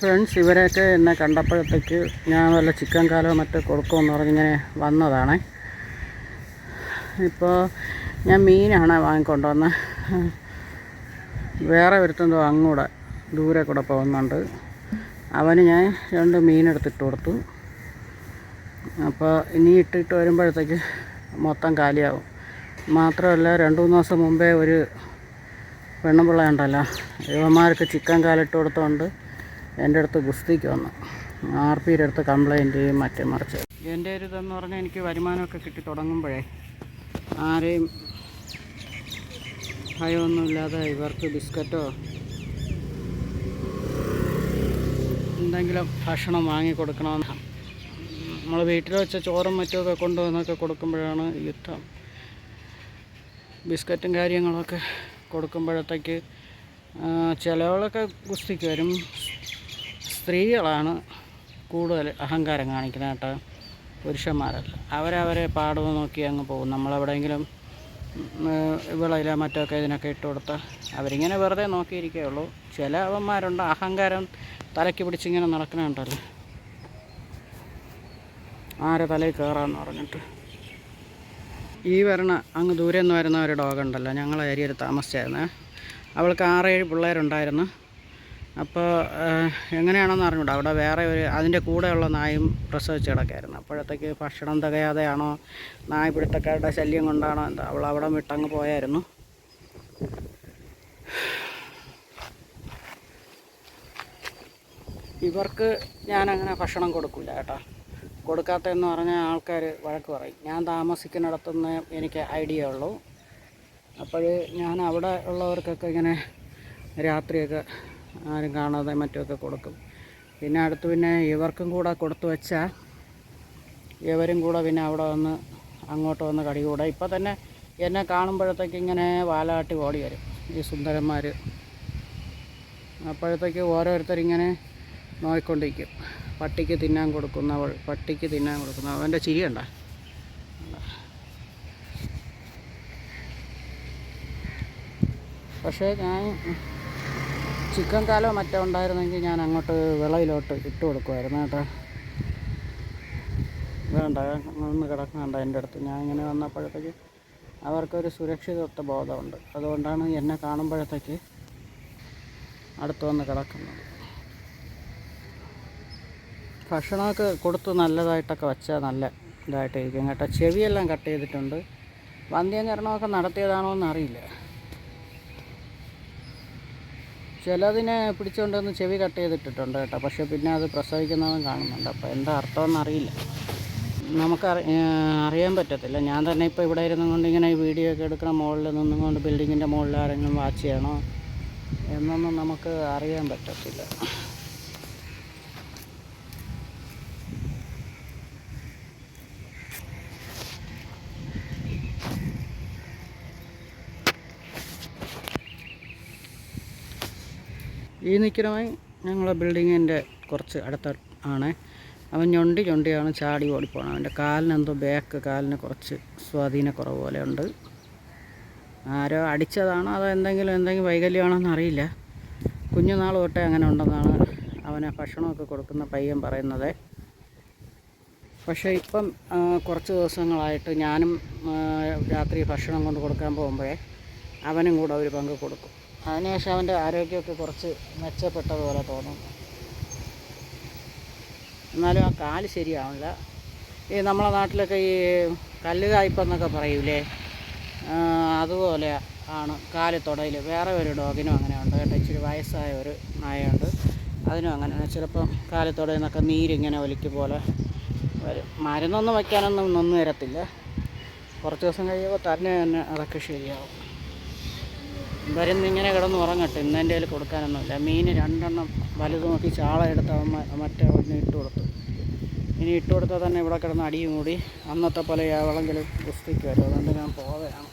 Friends ഇവരെയൊക്കെ എന്നെ കണ്ടപ്പോഴത്തേക്ക് ഞാൻ വല്ല ചിക്കൻ കാലോ മറ്റോ കൊടുക്കുമെന്ന് പറഞ്ഞിങ്ങനെ വന്നതാണ്. ഇപ്പോൾ ഞാൻ മീനാണ് വാങ്ങിക്കൊണ്ടുവന്ന്. വേറെ ഒരുത്തന്തോ അങ്ങൂടെ ദൂരെ കൂടെ പോകുന്നുണ്ട്. അവന് ഞാൻ രണ്ട് മീനെടുത്തിട്ട് കൊടുത്തു. അപ്പോൾ ഇനി ഇട്ടിട്ട് വരുമ്പോഴത്തേക്ക് മൊത്തം കാലിയാവും. മാത്രമല്ല രണ്ട് മൂന്ന് ദിവസം മുമ്പേ ഒരു പെണ്ണുപിള്ള ഉണ്ടല്ലോ. ചിക്കൻ കാലിട്ട് കൊടുത്തോണ്ട് എന്റെ അടുത്ത് ഗുസ്തിക്ക് വന്നു. ആർ പിയുടെ അടുത്ത് കംപ്ലൈന്റ് മറ്റേ മറിച്ച്. എന്റെ ഒരു ഇതെന്ന് പറഞ്ഞാൽ എനിക്ക് വരുമാനമൊക്കെ കിട്ടി തുടങ്ങുമ്പോഴേ. ആരെയും ഭയമൊന്നുമില്ലാതെ ഇവർക്ക് ബിസ്ക്കറ്റോ എന്തെങ്കിലും ഭക്ഷണം വാങ്ങി കൊടുക്കണമെന്ന്. നമ്മൾ വീട്ടിൽ വെച്ച ചോറും മറ്റുമൊക്കെ കൊണ്ടുവന്നൊക്കെ കൊടുക്കുമ്പോഴാണ് യുദ്ധം. ബിസ്ക്കറ്റും കാര്യങ്ങളൊക്കെ കൊടുക്കുമ്പോഴത്തേക്ക് ചിലവളൊക്കെ ഗുസ്തിക്ക് വരും. സ്ത്രീകളാണ് കൂടുതൽ അഹങ്കാരം കാണിക്കുന്നത് കേട്ടോ പുരുഷന്മാരല്ല. അവരവരെ പാടുക നോക്കി അങ്ങ് പോകും. നമ്മളെവിടെയെങ്കിലും വിളയില മറ്റൊക്കെ ഇതിനൊക്കെ ഇട്ട് കൊടുത്ത് അവരിങ്ങനെ വെറുതെ നോക്കിയിരിക്കേ ഉള്ളൂ. ചില അവന്മാരുണ്ട് അഹങ്കാരം തലയ്ക്ക് പിടിച്ചിങ്ങനെ നടക്കണുണ്ടല്ലോ. ആരെ തലയിൽ കയറാന്ന് പറഞ്ഞിട്ട്. ഈ വരണ അങ്ങ് ദൂരെ നിന്ന് വരുന്ന ഒരു ഡോഗ് ഉണ്ടല്ലോ ഞങ്ങൾ ഏരിയയിൽ താമസിച്ചായിരുന്നേ. അവൾക്ക് ആറേഴ് പിള്ളേരുണ്ടായിരുന്നു. അപ്പോൾ എങ്ങനെയാണെന്ന് അറിഞ്ഞൂടാ. അവിടെ വേറെ ഒരു അതിന്റെ കൂടെയുള്ള നായും പ്രസവിച്ച് കിടക്കായിരുന്നു. അപ്പോഴത്തേക്ക് ഭക്ഷണം തികയാതെയാണോ നായ് പിടുത്തക്കാരുടെ ശല്യം കൊണ്ടാണോ എന്താ അവൾ അവിടെ വിട്ടങ്ങ് പോയായിരുന്നു. ഇവർക്ക് ഞാനങ്ങനെ ഭക്ഷണം കൊടുക്കില്ല കേട്ടോ. കൊടുക്കാത്തതെന്ന് പറഞ്ഞാൽ ആൾക്കാർ വഴക്ക് പറയും. ഞാൻ താമസിക്കുന്നിടത്തുനിന്ന് എനിക്ക് ഐഡിയ ഉള്ളൂ. അപ്പോൾ ഞാൻ അവിടെ ഉള്ളവർക്കൊക്കെ ഇങ്ങനെ രാത്രിയൊക്കെ ആരും കാണാതെ മറ്റുമൊക്കെ കൊടുക്കും. പിന്നെ അടുത്ത് പിന്നെ ഇവർക്കും കൂടെ കൊടുത്തു വെച്ചാൽ ഇവരും കൂടെ പിന്നെ അവിടെ വന്ന് അങ്ങോട്ട് വന്ന് കടി കൂടെ. ഇപ്പം തന്നെ എന്നെ കാണുമ്പോഴത്തേക്ക് ഇങ്ങനെ വാലാട്ടി ഓടി വരും ഈ സുന്ദരന്മാർ അപ്പോഴത്തേക്ക് ഓരോരുത്തരിങ്ങനെ നോക്കിക്കൊണ്ടിരിക്കും പട്ടിക്ക് തിന്നാൻ കൊടുക്കുന്നവൾ പട്ടിക്ക് തിന്നാൻ കൊടുക്കുന്ന അവന്റെ ചിരി കണ്ട? പക്ഷേ ഞാൻ ചിക്കൻ കാലോ മറ്റോ ഉണ്ടായിരുന്നെങ്കിൽ ഞാൻ അങ്ങോട്ട് വിളയിലോട്ട് ഇട്ട് കൊടുക്കുമായിരുന്നു കേട്ടോ. വേണ്ട ഒന്ന് കിടക്കണ്ട എന്റെ അടുത്ത്. ഞാൻ ഇങ്ങനെ വന്നപ്പോഴത്തേക്ക് അവർക്കൊരു സുരക്ഷിതത്വ ബോധമുണ്ട്. അതുകൊണ്ടാണ് എന്നെ കാണുമ്പോഴത്തേക്ക് അടുത്ത് വന്ന് കിടക്കുന്നത്. ഭക്ഷണമൊക്കെ കൊടുത്ത് നല്ലതായിട്ടൊക്കെ വെച്ചാൽ നല്ല ഇതായിട്ടിരിക്കും കേട്ടോ. ചെവിയെല്ലാം കട്ട് ചെയ്തിട്ടുണ്ട്. വന്ധ്യകരണമൊക്കെ നടത്തിയതാണോ എന്നറിയില്ല. ചിലതിനെ പിടിച്ചുകൊണ്ടുവന്ന് ചെവി കട്ട് ചെയ്തിട്ടിട്ടുണ്ട് കേട്ടോ. പക്ഷെ പിന്നെ അത് പ്രസവിക്കുന്നതും കാണുന്നുണ്ട്. അപ്പോൾ എന്താ അർത്ഥമെന്ന് അറിയില്ല. നമുക്ക് അറിയാൻ പറ്റത്തില്ല. ഞാൻ തന്നെ ഇപ്പോൾ ഇവിടെ ഇരുന്നുകൊണ്ട് ഇങ്ങനെ ഈ വീഡിയോ ഒക്കെ എടുക്കണം മുകളിൽ നിന്നുകൊണ്ട് ബിൽഡിങ്ങിന്റെ മുകളിൽ ആരെങ്കിലും വാച്ച് ചെയ്യണോ എന്നൊന്നും നമുക്ക് അറിയാൻ പറ്റത്തില്ല. ഈ നിൽക്കണമായി ഞങ്ങളെ ബിൽഡിങ്ങിന്റെ കുറച്ച് അടുത്ത ആണ്. അവൻ ഞൊണ്ടി ഞൊണ്ടിയാണ് ചാടി ഓടിപ്പോണം അവന്റെ കാലിനെന്തോ ബാക്ക് കാലിന് കുറച്ച് സ്വാധീനക്കുറവ് പോലെ ഉണ്ട്. ആരോ അടിച്ചതാണോ അതോ എന്തെങ്കിലും എന്തെങ്കിലും വൈകല്യമാണോ എന്നറിയില്ല. കുഞ്ഞുനാൾ തൊട്ടേ അങ്ങനെ ഉണ്ടെന്നാണ് അവന് ഭക്ഷണമൊക്കെ കൊടുക്കുന്ന പയ്യൻ പറയുന്നത്. പക്ഷേ ഇപ്പം കുറച്ച് ദിവസങ്ങളായിട്ട് ഞാനും രാത്രി ഭക്ഷണം കൊണ്ട് കൊടുക്കാൻ പോകുമ്പോഴേ അവനും കൂടെ ഒരു പങ്ക് കൊടുക്കും. അതിനുശേഷം അവന്റെ ആരോഗ്യമൊക്കെ കുറച്ച് മെച്ചപ്പെട്ടതുപോലെ തോന്നുന്നു എന്നാലും ആ കാൽ ശരിയാവില്ല. ഈ നമ്മളെ നാട്ടിലൊക്കെ ഈ കല്ലുകായ്പെന്നൊക്കെ പറയൂലേ? അതുപോലെ ആണ് കാൽ തുടയിൽ വേറെ ഒരു ഡോഗിനും അങ്ങനെ ഉണ്ട് കേട്ടോ. ഇച്ചിരി വയസ്സായ ഒരു നായയുണ്ട്. അതിനും അങ്ങനെ ചിലപ്പം കാൽ തുടയിൽ നിന്നൊക്കെ നീരിങ്ങനെ ഒലിക്ക് പോലെ വരും. മരുന്നൊന്നും വയ്ക്കാനൊന്നും ഒന്നും വരത്തില്ല കുറച്ച് ദിവസം കഴിയുമ്പോൾ തന്നെ തന്നെ അതൊക്കെ ശരിയാവും. വരുന്ന ഇങ്ങനെ കിടന്ന് ഉറങ്ങട്ടെ. ഇന്ന് എന്റെ കയ്യിൽ കൊടുക്കാനൊന്നുമില്ല. മീൻ രണ്ടെണ്ണം വലുത് നോക്കി ചാള എടുത്ത് മറ്റേ ഒന്ന് ഇട്ട് കൊടുത്തു. ഇനി ഇട്ട് കൊടുത്താൽ തന്നെ ഇവിടെ കിടന്ന് അടിയും കൂടി. അന്നത്തെ പോലെ എവളെങ്കിലും ഗുസ്തിക്ക് വരും. അതുകൊണ്ട് ഞാൻ പോവുകയാണ്.